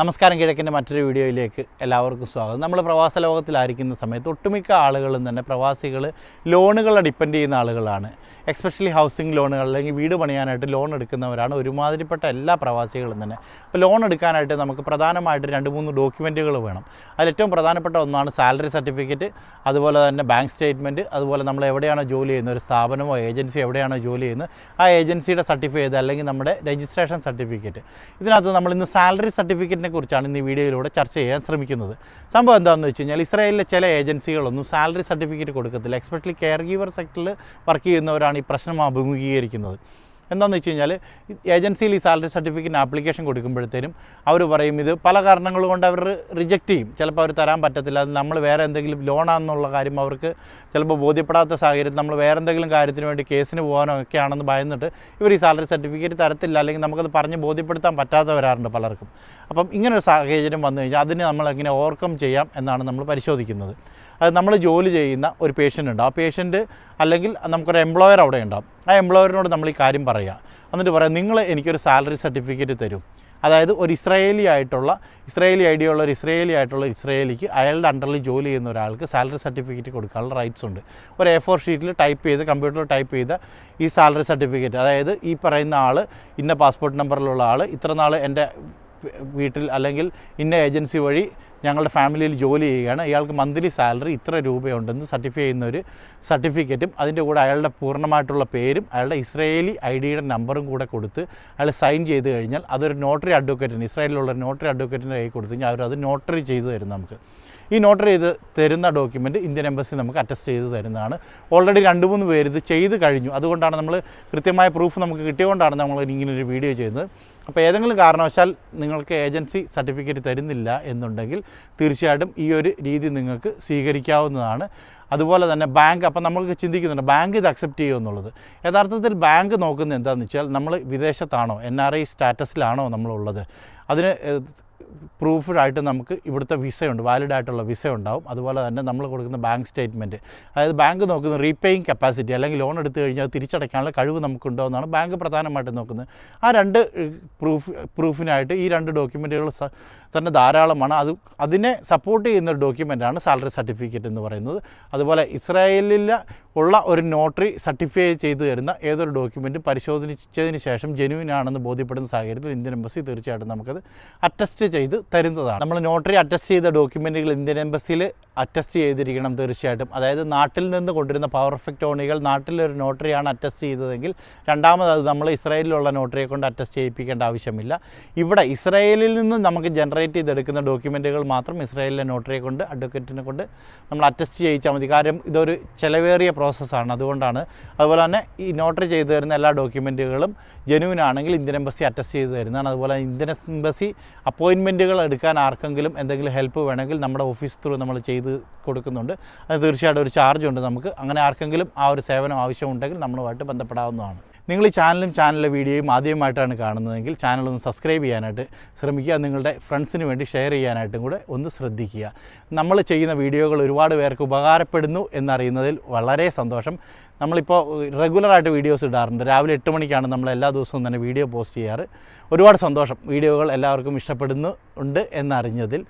നമസ്കാരം കിഴക്കിന്റെ മറ്റൊരു വീഡിയോയിലേക്ക് എല്ലാവർക്കും സ്വാഗതം. നമ്മൾ പ്രവാസ ലോകത്തിലായിരിക്കുന്ന സമയത്ത് ഒട്ടുമിക്ക ആളുകളും തന്നെ പ്രവാസികൾ ലോണുകളെ ഡിപ്പെൻഡ് ചെയ്യുന്ന ആളുകളാണ്. എക്സ്പെഷ്യലി ഹൗസിംഗ് ലോണുകൾ അല്ലെങ്കിൽ വീട് പണിയാനായിട്ട് ലോൺ എടുക്കുന്നവരാണ് ഒരുമാതിരിപ്പെട്ട എല്ലാ പ്രവാസികളും തന്നെ. അപ്പോൾ ലോൺ എടുക്കാനായിട്ട് നമുക്ക് പ്രധാനമായിട്ട് രണ്ട് മൂന്ന് ഡോക്യുമെന്റുകൾ വേണം. അതിലേറ്റവും പ്രധാനപ്പെട്ട ഒന്നാണ് സാലറി സർട്ടിഫിക്കറ്റ് അതുപോലെ തന്നെ ബാങ്ക് സ്റ്റേറ്റ്മെന്റ് അതുപോലെ നമ്മൾ എവിടെയാണോ ജോലി ചെയ്യുന്നത് ഒരു സ്ഥാപനമോ ഏജൻസിയോ എവിടെയാണോ ജോലി ചെയ്യുന്നത് ആ ഏജൻസിയുടെ സർട്ടിഫൈ ചെയ്ത് അല്ലെങ്കിൽ നമ്മുടെ രജിസ്ട്രേഷൻ സർട്ടിഫിക്കറ്റ് ഇതിനകത്ത് നമ്മൾ ഇന്ന് സാലറി സർട്ടിഫിക്കറ്റിനെ കുറിച്ചാണ് ഇന്ന് ഈ വീഡിയോയിലൂടെ ചർച്ച ചെയ്യാൻ ശ്രമിക്കുന്നത്. സംഭവം എന്താണെന്ന് വെച്ച് കഴിഞ്ഞാൽ ഇസ്രായേലിലെ ചില ഏജൻസികളൊന്നും സാലറി സർട്ടിഫിക്കറ്റ് കൊടുക്കത്തില്ല. എക്സ്പെഷ്യലി കെയർ ഗീവർ സെക്ടറിൽ വർക്ക് ചെയ്യുന്നവരാണ് ഈ പ്രശ്നം അഭിമുഖീകരിക്കുന്നത്. എന്താണെന്ന് വെച്ച് കഴിഞ്ഞാൽ ഏജൻസിയിൽ ഈ സാലറി സർട്ടിഫിക്കറ്റിന് ആപ്ലിക്കേഷൻ കൊടുക്കുമ്പോഴത്തേനും അവർ പറയും ഇത് പല കാരണങ്ങൾ കൊണ്ട് അവർ റിജക്റ്റ് ചെയ്യും. ചിലപ്പോൾ അവർ തരാൻ പറ്റത്തില്ല. അത് നമ്മൾ വേറെ എന്തെങ്കിലും ലോണാണെന്നുള്ള കാര്യം അവർക്ക് ചിലപ്പോൾ ബോധ്യപ്പെടാത്ത സാഹചര്യത്തിൽ നമ്മൾ വേറെ എന്തെങ്കിലും കാര്യത്തിന് വേണ്ടി കേസിന് പോകാനോ ഒക്കെ ആണെന്ന് ഭയന്നിട്ട് ഇവർ ഈ സാലറി സർട്ടിഫിക്കറ്റ് തരത്തില്ല. അല്ലെങ്കിൽ നമുക്കത് പറഞ്ഞ് ബോധ്യപ്പെടുത്താൻ പറ്റാത്തവരാറുണ്ട് പലർക്കും. അപ്പം ഇങ്ങനൊരു സാഹചര്യം വന്നു കഴിഞ്ഞാൽ അതിന് നമ്മൾ എങ്ങനെ ഓവർകം ചെയ്യാം എന്നാണ് നമ്മൾ പരിശോധിക്കുന്നത്. അത് നമ്മൾ ജോലി ചെയ്യുന്ന ഒരു പേഷ്യന്റ് ഉണ്ട് ആ പേഷ്യന്റ് അല്ലെങ്കിൽ നമുക്കൊരു എംപ്ലോയർ അവിടെ ഉണ്ടാവും. ആ എംപ്ലോയറിനോട് നമ്മൾ ഈ കാര്യം പറയുക എന്നിട്ട് പറയാം നിങ്ങൾ എനിക്കൊരു സാലറി സർട്ടിഫിക്കറ്റ് തരും. അതായത് ഒരു ഇസ്രായേലി ആയിട്ടുള്ള ഇസ്രായേലി ഐ ഡി ഉള്ള ഒരു ഇസ്രായേലി ആയിട്ടുള്ള ഇസ്രായേലിക്ക് അയാളുടെ അണ്ടറിൽ ജോലി ചെയ്യുന്ന ഒരാൾക്ക് സാലറി സർട്ടിഫിക്കറ്റ് കൊടുക്കാനുള്ള റൈറ്റ്സ് ഉണ്ട്. ഒരു എ ഫോർ ഷീറ്റിൽ ടൈപ്പ് ചെയ്ത് കമ്പ്യൂട്ടറിൽ ടൈപ്പ് ചെയ്ത ഈ സാലറി സർട്ടിഫിക്കറ്റ് അതായത് ഈ പറയുന്ന ആൾ ഇന്ന പാസ്പോർട്ട് നമ്പറിലുള്ള ആൾ ഇത്ര നാൾ എന്റെ വീട്ടിൽ അല്ലെങ്കിൽ ഇന്ന ഏജൻസി വഴി ഞങ്ങളുടെ ഫാമിലിയിൽ ജോലി ചെയ്യുകയാണ്. ഇയാൾക്ക് മന്ത്ലി സാലറി ഇത്ര രൂപയുണ്ടെന്ന് സർട്ടിഫൈ ചെയ്യുന്ന ഒരു സർട്ടിഫിക്കറ്റും അതിന്റെ കൂടെ അയാളുടെ പൂർണമായിട്ടുള്ള പേരും അയാളുടെ ഇസ്രയേലി ഐ ഡിയുടെ നമ്പറും കൂടെ കൊടുത്ത് അയാൾ സൈൻ ചെയ്ത് കഴിഞ്ഞാൽ അതൊരു നോട്ടറി അഡ്വക്കേറ്റിന് ഇസ്രായേലിലുള്ള നോട്ടറി അഡ്വക്കേറ്റിന്റെ കൈ കൊടുത്തു കഴിഞ്ഞാൽ അവരത് നോട്ടറി ചെയ്ത് തരും നമുക്ക്. ഈ നോട്ടറി ചെയ്ത് തരുന്ന ഡോക്യുമെന്റ് ഇന്ത്യൻ എംബസി നമുക്ക് അറ്റസ്റ്റ് ചെയ്ത് തരുന്നതാണ്. ഓൾറെഡി രണ്ട് മൂന്ന് പേര് ഇത് ചെയ്ത് കഴിഞ്ഞു. അതുകൊണ്ടാണ് നമ്മൾ കൃത്യമായ പ്രൂഫ് നമുക്ക് കിട്ടിയതുകൊണ്ടാണ് നമ്മൾ ഇങ്ങനൊരു വീഡിയോ ചെയ്യുന്നത്. അപ്പോൾ ഏതെങ്കിലും കാരണവശാൽ നിങ്ങൾക്ക് ഏജൻസി സർട്ടിഫിക്കറ്റ് തരുന്നില്ല എന്നുണ്ടെങ്കിൽ തീർച്ചയായിട്ടും ഈ ഒരു രീതി നിങ്ങൾക്ക് സ്വീകരിക്കാവുന്നതാണ്. അതുപോലെ തന്നെ ബാങ്ക് അപ്പം നമ്മൾക്ക് ചിന്തിക്കുന്നുണ്ട് ബാങ്ക് ഇത് അക്സെപ്റ്റ് ചെയ്യുമോ എന്നുള്ളത്. യഥാർത്ഥത്തിൽ ബാങ്ക് നോക്കുന്നത് എന്താണെന്ന് വെച്ചാൽ നമ്മൾ വിദേശത്താണോ എൻ ആർ ഐ സ്റ്റാറ്റസിലാണോ നമ്മളുള്ളത്. അതിന് പ്രൂഫായിട്ട് നമുക്ക് ഇവിടുത്തെ വിസയുണ്ട് വാലിഡ് ആയിട്ടുള്ള വിസ ഉണ്ടാവും അതുപോലെ തന്നെ നമ്മൾ കൊടുക്കുന്ന ബാങ്ക് സ്റ്റേറ്റ്മെന്റ്. അതായത് ബാങ്ക് നോക്കുന്ന റീപേയിങ് കപ്പാസിറ്റി അല്ലെങ്കിൽ ലോൺ എടുത്തു കഴിഞ്ഞാൽ തിരിച്ചടയ്ക്കാനുള്ള കഴിവ് നമുക്കുണ്ടോ എന്നാണ് ബാങ്ക് പ്രധാനമായിട്ടും നോക്കുന്നത്. ആ രണ്ട് പ്രൂഫ് പ്രൂഫിനായിട്ട് ഈ രണ്ട് ഡോക്യുമെന്റുകൾ തന്നെ ധാരാളമാണ്. അത് അതിനെ സപ്പോർട്ട് ചെയ്യുന്ന ഒരു ഡോക്യുമെന്റാണ് സാലറി സർട്ടിഫിക്കറ്റ് എന്ന് പറയുന്നത്. അതുപോലെ ഇസ്രായേലിൽ ഉള്ള ഒരു നോട്ടറി സർട്ടിഫൈ ചെയ്തു തരുന്ന ഏതൊരു ഡോക്യുമെന്റും പരിശോധിച്ചതിന് ശേഷം ജെനുവിൻ ആണെന്ന് ബോധ്യപ്പെടുന്ന സാഹചര്യത്തിൽ ഇന്ത്യൻ എംബസി തീർച്ചയായിട്ടും നമുക്കത് അറ്റസ്റ്റ് ചെയ്ത് തരുന്നതാണ്. നമ്മൾ നോട്ടറി അറ്റസ്റ്റ് ചെയ്ത ഡോക്യുമെന്റുകൾ ഇന്ത്യൻ എംബസിയിൽ അറ്റസ്റ്റ് ചെയ്തിരിക്കണം തീർച്ചയായിട്ടും. അതായത് നാട്ടിൽ നിന്ന് കൊണ്ടുവരുന്ന പവർ എഫക്റ്റ് ഓണികൾ നാട്ടിലൊരു നോട്ടറിയാണ് അറ്റസ്റ്റ് ചെയ്തതെങ്കിൽ രണ്ടാമത് അത് നമ്മൾ ഇസ്രായേലിലുള്ള നോട്ടറിയെ കൊണ്ട് അറ്റസ്റ്റ് ചെയ്യിപ്പിക്കേണ്ട ആവശ്യമില്ല. ഇവിടെ ഇസ്രായേലിൽ നിന്ന് നമുക്ക് ജനറേറ്റ് ചെയ്തെടുക്കുന്ന ഡോക്യുമെന്റുകൾ മാത്രം ഇസ്രായേലിലെ നോട്ടറിയെ കൊണ്ട് അഡ്വക്കേറ്റിനെ കൊണ്ട് നമ്മൾ അറ്റസ്റ്റ് ചെയ്യിച്ചാൽ മതി. കാര്യം ഇതൊരു ചിലവേറിയ പ്രോസസ്സാണ് അതുകൊണ്ടാണ് അതുപോലെ തന്നെ ഈ നോട്ടറി ചെയ്തു തരുന്ന എല്ലാ ഡോക്യുമെന്റുകളും ജനുവിനാണെങ്കിൽ ഇന്ത്യൻ എംബസി അറ്റസ്റ്റ് ചെയ്ത് തരുന്നതാണ്. അതുപോലെ ഇന്ത്യൻ എംബസി അപ്പോയിൻമെന്റുകൾ എടുക്കാൻ ആർക്കെങ്കിലും എന്തെങ്കിലും ഹെൽപ്പ് വേണമെങ്കിൽ നമ്മുടെ ഓഫീസ് ത്രൂ നമ്മൾ ചെയ്ത് കൊടുക്കുന്നുണ്ട്. അത് തീർച്ചയായിട്ടും ഒരു ചാർജ് ഉണ്ട് നമുക്ക്. അങ്ങനെ ആർക്കെങ്കിലും ആ ഒരു സേവനം ആവശ്യമുണ്ടെങ്കിൽ നമ്മളുമായിട്ട് ബന്ധപ്പെടാവുന്നതാണ്. നിങ്ങൾ ഈ ചാനലും ചാനലിലെ വീഡിയോയും ആദ്യമായിട്ടാണ് കാണുന്നതെങ്കിൽ ചാനൽ ഒന്ന് സബ്സ്ക്രൈബ് ചെയ്യാനായിട്ട് ശ്രമിക്കുക. നിങ്ങളുടെ ഫ്രണ്ട്സിന് വേണ്ടി ഷെയർ ചെയ്യാനായിട്ടും കൂടെ ഒന്ന് ശ്രദ്ധിക്കുക. നമ്മൾ ചെയ്യുന്ന വീഡിയോകൾ ഒരുപാട് പേർക്ക് ഉപകാരപ്പെടുന്നു എന്നറിയുന്നതിൽ വളരെ സന്തോഷം. നമ്മളിപ്പോൾ റെഗുലറായിട്ട് വീഡിയോസ് ഇടാറുണ്ട്. രാവിലെ എട്ട് മണിക്കാണ് നമ്മൾ എല്ലാ ദിവസവും തന്നെ വീഡിയോ പോസ്റ്റ് ചെയ്യാറ്. ഒരുപാട് സന്തോഷം. വീഡിയോകൾ എല്ലാവർക്കും ഇഷ്ടപ്പെടുന്നു ഉണ്ട് എന്നറിഞ്ഞതിൽ.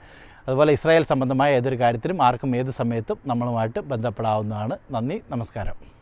അതുപോലെ ഇസ്രായേൽ സംബന്ധമായ ഏതൊരു കാര്യത്തിലും ആർക്കും ഏത് സമയത്തും നമ്മളുമായിട്ട് ബന്ധപ്പെടാവുന്നതാണ്. നന്ദി. നമസ്കാരം.